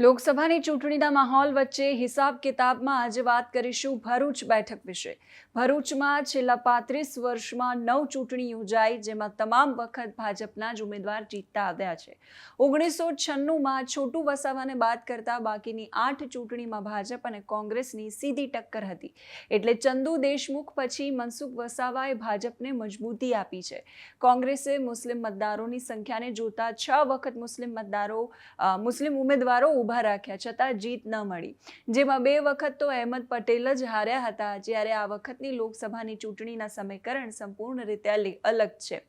લોકસભાની ચૂંટણીના માહોલ વચ્ચે હિસાબ કિતાબમાં આજે વાત કરીશું ભરૂચ બેઠક વિશે. ભરૂચમાં છેલ્લા પાંત્રીસ વર્ષમાં નવ ચૂંટણી યોજાઈ, જેમાં તમામ વખત ભાજપના જ ઉમેદવાર જીતતા આવ્યા છે. ઓગણીસો છન્નુંમાં છોટું વસાવાને બાદ કરતા બાકીની આઠ ચૂંટણીમાં ભાજપ અને કોંગ્રેસની સીધી ટક્કર હતી. એટલે ચંદુ દેશમુખ પછી મનસુખ વસાવાએ ભાજપને મજબૂતી આપી છે. કોંગ્રેસે મુસ્લિમ મતદારોની સંખ્યાને જોતા છ વખત મુસ્લિમ મતદારો મુસ્લિમ ઉમેદવારો ઊભા રાખ્યા, છતાં જીત ન મળી. જેમાં બે વખત તો અહેમદ પટેલ જ હાર્યા હતા, જ્યારે આ વખતની લોકસભાની ચૂંટણીના સમીકરણ સંપૂર્ણ રીતે અલગ છે.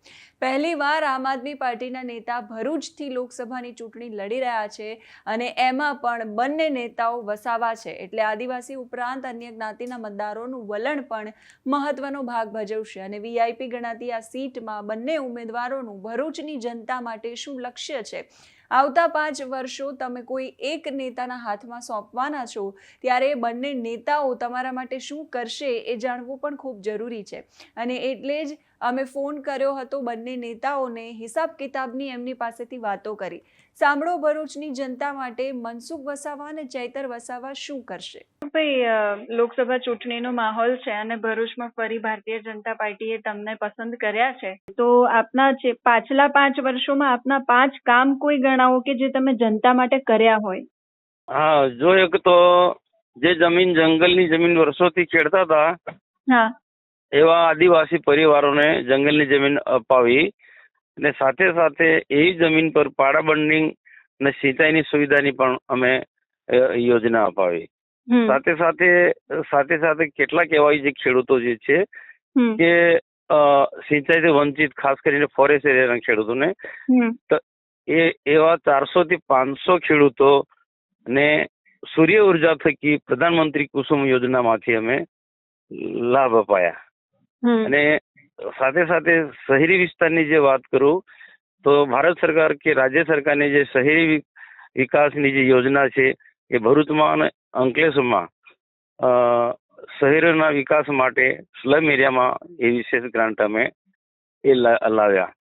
પહેલીવાર આમ આદમી પાર્ટીના નેતા ભરૂચથી લોકસભાની ચૂંટણી લડી રહ્યા છે અને એમાં પણ બંને નેતાઓ વસાવા છે. એટલે આદિવાસી ઉપરાંત અન્ય જ્ઞાતિના મતદારોનું વલણ પણ મહત્વનો ભાગ ભજવશે અને વીઆઈપી ગણાતી આ સીટમાં બંને ઉમેદવારોનું ભરૂચની જનતા માટે શું લક્ષ્ય છે? આવતા પાંચ વર્ષો તમે કોઈ એક નેતાના હાથમાં સોંપવાના છો, ત્યારે બંને નેતાઓ તમારા માટે શું કરશે એ જાણવું પણ ખૂબ જરૂરી છે. અને એટલે જ અમે ફોન કર્યો હતો બંને નેતાઓને હિસાબ કિતાબની એમની પાસેથી વાતો કરી. સાંભળો ભરૂચની જનતા માટે મનસુખ વસાવા અને ચૈતર વસાવા શું કરશે? ભાઈ લોકસભા ચૂંટણીનો માહોલ છે અને ભરૂચમાં ફરી ભારતીય જનતા પાર્ટીએ તમને પસંદ કર્યા છે. તો આપના પાછલા પાંચ વર્ષોમાં આપના પાંચ કામ કોઈ ગણાવો કે જે તમે જનતા માટે કર્યા હોય? હા જો એક તો જે જમીન જંગલની જમીન વર્ષોથી ખેડતા હતા હા. એવા આદિવાસી પરિવારોને જંગલની જમીન અપાવી અને સાથે સાથે એવી જમીન પર પાડા બંડિંગ અને સિંચાઈની સુવિધાની પણ અમે યોજના અપાવી. સાથે સાથે સાથે સાથે કેટલાક એવા જે ખેડૂતો જે છે કે સિંચાઈથી વંચિત ખાસ કરીને ફોરેસ્ટ એરિયાના ખેડૂતોને તો એ એવા ચારસો થી પાંચસો ખેડૂતો ને સૂર્ય ઊર્જા થકી પ્રધાનમંત્રી કુસુમ યોજનામાંથી અમે લાભ અપાયા. અને સાથે સાથે શહેરી વિસ્તારની જે વાત કરું તો ભારત સરકાર કે રાજ્ય સરકારની જે શહેરી વિકાસની જે યોજના છે એ ભરૂચમાં અને અંકલેશ્વરમાં શહેરોના વિકાસ માટે સ્લમ એરિયામાં એ વિશેષ ગ્રાન્ટ અમે એ લાવ્યા.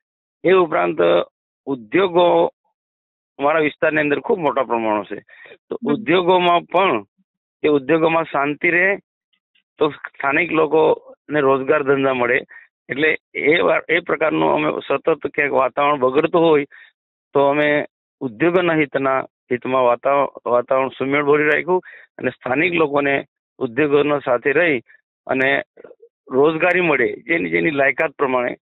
એ ઉપરાંત ઉદ્યોગો અમારા વિસ્તારની અંદર ખૂબ મોટા પ્રમાણમાં છે. તો ઉદ્યોગોમાં પણ એ ઉદ્યોગોમાં શાંતિ રહે તો સ્થાનિક લોકોને રોજગાર ધંધા મળે. એટલે એ એ પ્રકારનું અમે સતત ક્યાંક વાતાવરણ બગડતું હોય તો અમે ઉદ્યોગોના હિતના હિતમાં વાતાવરણ વાતાવરણ સુમેળ ભરી રાખ્યું અને સ્થાનિક લોકોને ઉદ્યોગોનો સાથે રહી અને રોજગારી મળે જેની જેની લાયકાત પ્રમાણે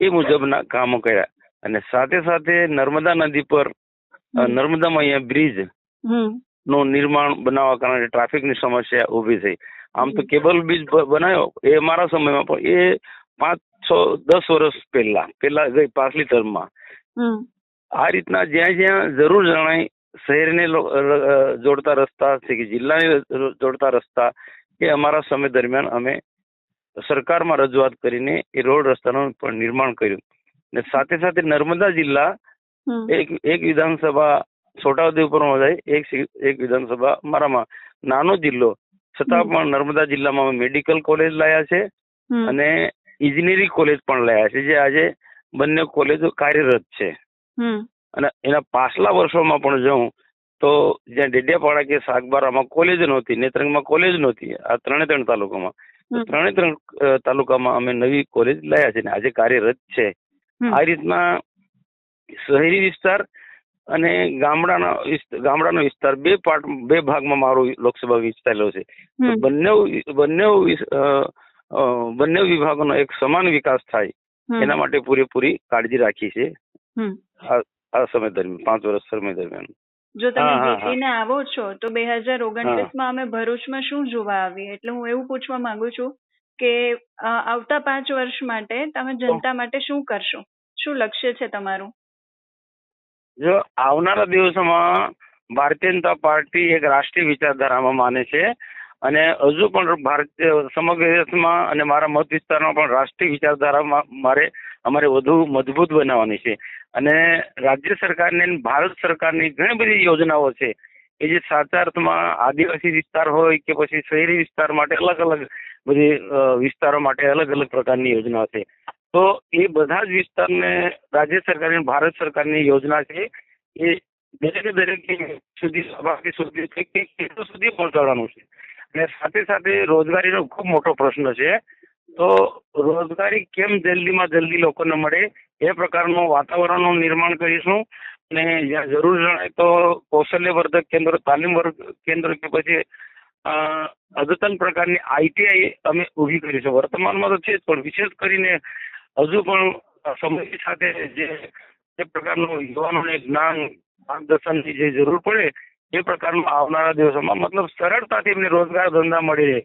એ મુજબના કામો કર્યા. અને સાથે સાથે નર્મદા નદી પર નર્મદામાં અહીંયા બ્રિજનું નિર્માણ બનાવવા કારણે ટ્રાફિકની સમસ્યા ઊભી થઈ. આમ તો કેબલ બ્રિજ બનાવ્યો એ મારા સમયમાં પણ એ પાંચ છ દસ વર્ષ પહેલા પહેલા ગઈ પાછલી ટર્મમાં આ રીતના જ્યાં જ્યાં જરૂર જણાય શહેરને જોડતા રસ્તા છે કે જિલ્લાને જોડતા રસ્તા એ અમારા સમય દરમિયાન અમે સરકારમાં રજૂઆત કરીને એ રોડ રસ્તાનું પણ નિર્માણ કર્યું. ને સાથે સાથે નર્મદા જિલ્લા એક એક વિધાનસભા છોટાઉદેપુરમાં જાય એક એક વિધાનસભા મારામાં નાનો જિલ્લો છતાં પણ નર્મદા જિલ્લામાં મેડિકલ કોલેજ લાયા છે અને ઇજનેરી કોલેજ પણ લાયા છે જે આજે બંને કોલેજો કાર્યરત છે. અને એના પાછલા વર્ષોમાં પણ જોઉં તો જ્યાં ડેડિયાપાડા કે સાગબારામાં કોલેજ નહોતી નેત્રંગમાં કોલેજ નહોતી આ ત્રણે ત્રણ તાલુકામાં. ત્રણે ત્રણ તાલુકામાં અમે નવી કોલેજ લાયા છે ને આજે કાર્યરત છે. આ રીતના શહેરી વિસ્તાર અને ગામડાના ગામડાનો વિસ્તાર બે પાર્ટ બે ભાગમાં મારો લોકસભા વિસ્તારેલો છે. બંને બંને બંને વિભાગોનો એક સમાન વિકાસ થાય. એના માટે પૂરેપૂરી કાળજી રાખી છે. આ આ સમય દરમિયાન પાંચ વર્ષ સમય દરમિયાન. જો તમે. જીતીને આવો છો તો બે હજાર ઓગણત્રીસમાં અમે ભરૂચમાં શું જોવા આવીએ? એટલે હું એવું પૂછવા માંગુ છું કે આવતા પાંચ વર્ષ માટે તમે જનતા માટે શું કરશો? શું લક્ષ્ય છે તમારું? જો આવનારા દિવસોમાં ભારતીય જનતા પાર્ટી એક રાષ્ટ્રીય વિચારધારામાં માને છે અને હજુ પણ ભારતીય સમગ્ર દેશમાં અને મારા મત વિસ્તારમાં પણ રાષ્ટ્રીય વિચારધારામાં મારે અમારે વધુ મજબૂત બનાવવાની છે. અને રાજ્ય સરકારની ભારત સરકારની ઘણી બધી યોજનાઓ છે એ જે સાચા અર્થમાં આદિવાસી વિસ્તાર હોય કે પછી શહેરી વિસ્તાર માટે અલગ અલગ બધી વિસ્તારો માટે અલગ અલગ પ્રકારની યોજના છે. તો એ બધા જ વિસ્તારને રાજ્ય સરકાર અને ભારત સરકારની યોજના છે. એ દરેકે દરેક સુધી સભાથી સુધી કંઈક સુધી પહોંચાડવાનું છે. અને સાથે સાથે રોજગારીનો ખૂબ મોટો પ્રશ્ન છે. તો રોજગારી કેમ જલ્દીમાં જલ્દી લોકોને મળે એ પ્રકારનું વાતાવરણનું નિર્માણ કરીશું. અને જ્યાં જરૂર જણાય તો કૌશલ્યવર્ધક કેન્દ્ર, તાલીમ વર્ગ કેન્દ્ર કે પછી અદ્યતન પ્રકારની આઈટીઆઈ અમે ઊભી કરી છે. વર્તમાનમાં તો છે જ, પણ વિશેષ કરીને હજુ પણ સમય સાથે જે જે પ્રકારનું યુવાનોને જ્ઞાન માર્ગદર્શનની જે જરૂર પડે એ પ્રકારનું આવનારા દિવસોમાં મતલબ સરળતાથી એમને રોજગાર ધંધા મળી રહે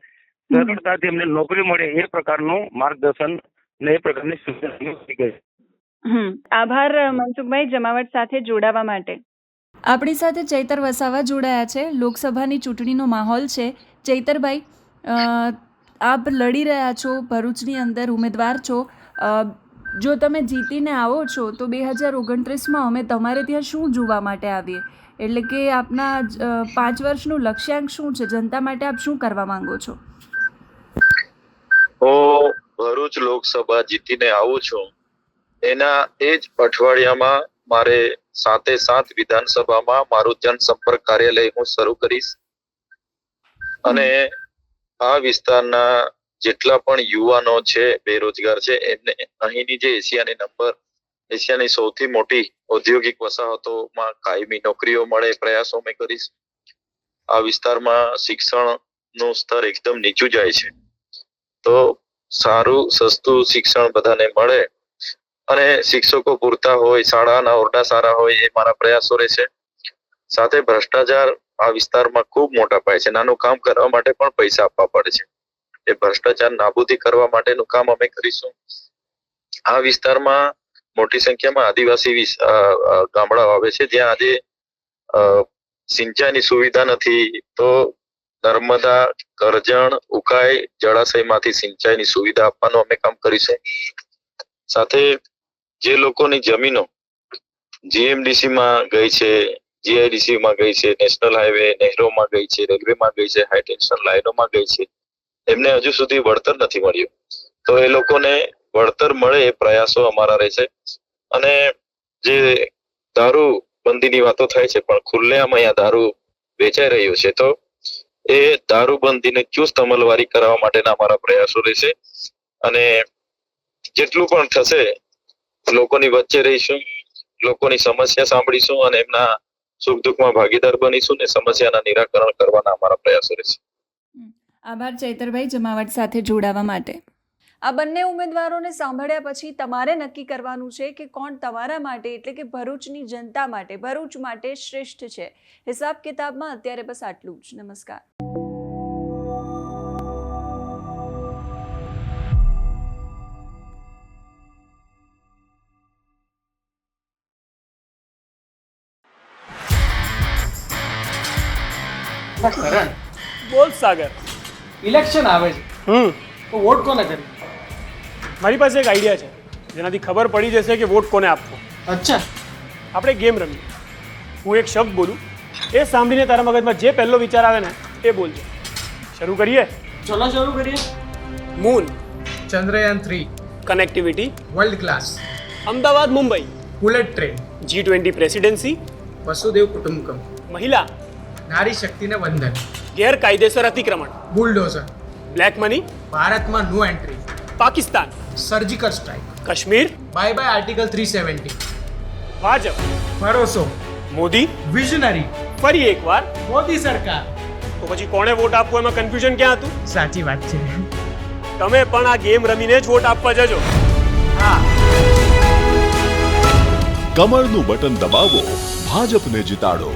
સરળતાથી એમને નોકરી મળે એ પ્રકારનું માર્ગદર્શન ને એ પ્રકારની. હમ. આભાર મનસુખભાઈ જમાવટ સાથે જોડાવા માટે. આપણી સાથે ચૈતર વસાવા જોડાયા છે. લોકસભાની ચૂંટણીનો માહોલ છે. ચૈતરભાઈ અ, આપ લડી રહ્યા છો ભરૂચની અંદર ઉમેદવાર છો. જો તમે જીતીને આવો છો તો બે હજાર ઓગણત્રીસમાં અમે તમારે ત્યાં શું જોવા માટે આવીએ? એટલે કે આપના પાંચ વર્ષનું લક્ષ્યાંક શું છે? જનતા માટે આપ શું કરવા માંગો છો? હું ભરૂચ લોકસભા જીતીને આવું છું. એના એ જ અઠવાડિયામાં મારે સાતે સાત વિધાનસભામાં મારું જનસંપર્ક કાર્યાલય હું શરૂ કરીશ. અને આ વિસ્તારના જેટલા પણ યુવાનો છે, બેરોજગાર છે, એમને અહીંની જે એશિયાની નંબર એશિયાની સૌથી મોટી ઔદ્યોગિક વસાહતોમાં કાયમી નોકરીઓ મળે, પ્રયાસો અમે કરીશ. આ વિસ્તારમાં શિક્ષણનું સ્તર એકદમ નીચું જાય છે. તો સારું, સસ્તું શિક્ષણ બધાને મળે અને શિક્ષકો પૂરતા હોય, શાળાના ઓરડા સારા હોય એ મારા પ્રયાસો રહેશે. સાથે ભ્રષ્ટાચાર આ વિસ્તારમાં ખૂબ મોટા પાયે છે. નાનું કામ કરવા માટે પણ પૈસા આપવા પડે છે. એ ભ્રષ્ટાચાર નાબૂદી કરવા માટેનું કામ અમે કરીશું. આ વિસ્તારમાં મોટી સંખ્યામાં આદિવાસી ગામડાઓ આવે છે. જ્યાં આજે સિંચાઈની સુવિધા નથી, તો નર્મદા, કરજણ, ઉકાઈ જળાશયમાંથી સિંચાઈની સુવિધા આપવાનું અમે કામ કરીશું. સાથે જે લોકોની જમીનો જીએમડીસી માં ગઈ છે જીઆઈડીસી માં ગઈ છે, નેશનલ હાઈવે, નહેરોમાં ગઈ છે, રેલવેમાં ગઈ છે, હાઈ ટેન્શન લાઈનોમાં ગઈ છે એમને હજુ સુધી વળતર નથી મળ્યું. તો એ લોકોને વળતર મળે એ પ્રયાસો અમારા રહેશે. અને જે દારૂ બંધીની વાતો થાય છે, પણ ખુલ્લેઆમ અહીંયા દારૂ વેચાઈ રહ્યું છે, તો એ દારૂબંધીને ચુસ્ત અમલવારી કરવા માટેના અમારા પ્રયાસો રહેશે. અને જેટલું પણ થશે, લોકોની વચ્ચે રહીશું, લોકોની સમસ્યા સાંભળીશું અને એમના સુખ દુઃખમાં ભાગીદાર બનીશું ને સમસ્યાના નિરાકરણ કરવાના અમારા પ્રયાસો રહેશે. આભાર ચૈતરભાઈ જમાવટ સાથે જોડાવા માટે. આ બંને ઉમેદવારોને સાંભળ્યા પછી તમારે નક્કી કરવાનું છે કે કોણ તમારા માટે એટલે કે ભરૂચની જનતા માટે ભરૂચ માટે શ્રેષ્ઠ છે. હિસાબ કિતાબમાં અત્યારે બસ આટલું જ. નમસ્કાર. બોલ સાગર. ઇલેક્શન આવે છે. હમ. તો વોટ કોને કરી? મારી પાસે એક આઈડિયા છે. જેનાથી ખબર પડી જશે કે વોટ કોને આપવો. અચ્છા. આપણે ગેમ રમીએ. હું એક શબ્દ બોલું. એ સાંભળીને તારા મગજમાં જે પહેલો વિચાર આવે ને એ બોલજો. શરૂ કરીએ? ચલો શરૂ કરીએ. Moon Chandrayaan three. Connectivity world class Ahmedabad Mumbai. Bullet train G twenty presidency Vasudev કુટુંબકમ. મહિલા. નારી શક્તિને વંદન. ગેરકાયદેસર અતિક્રમણ. બુલડોઝર. બ્લેક મની ભારતમાં no entry Pakistan. Surgical strike Kashmir. Bye bye article three seventy Bhajap. ભરોસો. મોદી. વિઝનરી ફરી એકવાર. મોદી સરકાર. તો પછી કોણે વોટ આપવો એમાં કન્ફ્યુઝન ક્યાં હતું? સાચી વાત છે. તમે પણ આ ગેમ રમીને જ વોટ આપવા જજો. હા. કમળનું બટન દબાવો ભાજપને જીતાડો.